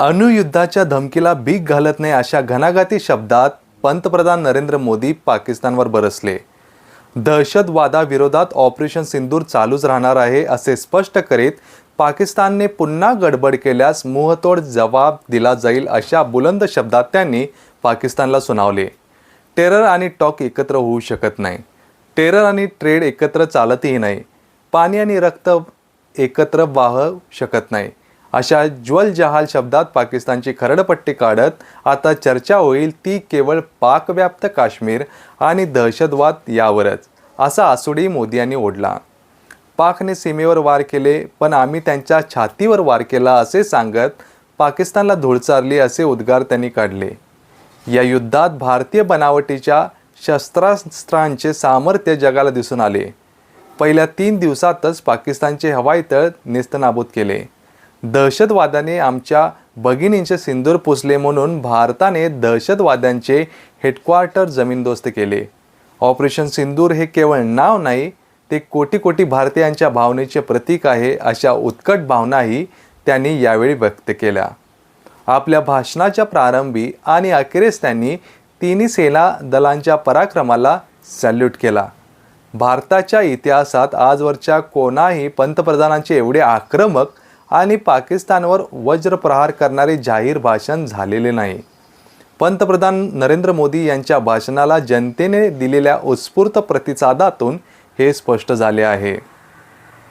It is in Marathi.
अणुयुद्धाच्या धमकीला भीक घालत नाही अशा घणाघाती शब्दात पंतप्रधान नरेंद्र मोदी पाकिस्तानवर बरसले. दहशतवादाविरोधात ऑपरेशन सिंदूर चालूच राहणार आहे असे स्पष्ट करीत पाकिस्तानने पुन्हा गडबड केल्यास मुहतोड जबाब दिला जाईल अशा बुलंद शब्दात त्यांनी पाकिस्तानला सुनावले. टेरर आणि टॉक एकत्र होऊ शकत नाही. टेरर आणि ट्रेड एकत्र चालतही नाही. पाणी आणि रक्त एकत्र वाहू शकत नाही. अशा ज्वल जहाल शब्दात पाकिस्तानची खरडपट्टी काढत आता चर्चा होईल ती केवळ पाकव्याप्त काश्मीर आणि दहशतवाद यावरच असा आसुडी मोदी यांनी ओढला. पाकने सीमेवर वार केले पण आम्ही त्यांच्या छातीवर वार केला असे सांगत पाकिस्तानला धुळचारली असे उद्गार त्यांनी काढले. या युद्धात भारतीय बनावटीच्या शस्त्रास्त्रांचे सामर्थ्य जगाला दिसून आले. पहिल्या तीन दिवसातच पाकिस्तानचे हवाई तळ नेस्तनाबूत केले. दहशतवादाने आमच्या भगिनींचे सिंदूर पुसले म्हणून भारताने दहशतवाद्यांचे हेडक्वार्टर जमीनदोस्त केले. ऑपरेशन सिंदूर हे केवळ नाव नाही ते कोटी कोटी भारतीयांच्या भावनेचे प्रतीक आहे अशा उत्कट भावनाही त्यांनी यावेळी व्यक्त केल्या. आपल्या भाषणाच्या प्रारंभी आणि अखेरीस त्यांनी तिन्ही सेना दलांच्या पराक्रमाला सॅल्यूट केला. भारताच्या इतिहासात आजवरच्या कोणाही पंतप्रधानांचे एवढे आक्रमक आणि पाकिस्तानवर वज्रप्रहार करणारे जाहीर भाषण झालेले नाही. पंतप्रधान नरेंद्र मोदी यांच्या भाषणाला जनतेने दिलेल्या उत्स्फूर्त प्रतिसादातून हे स्पष्ट झाले आहे.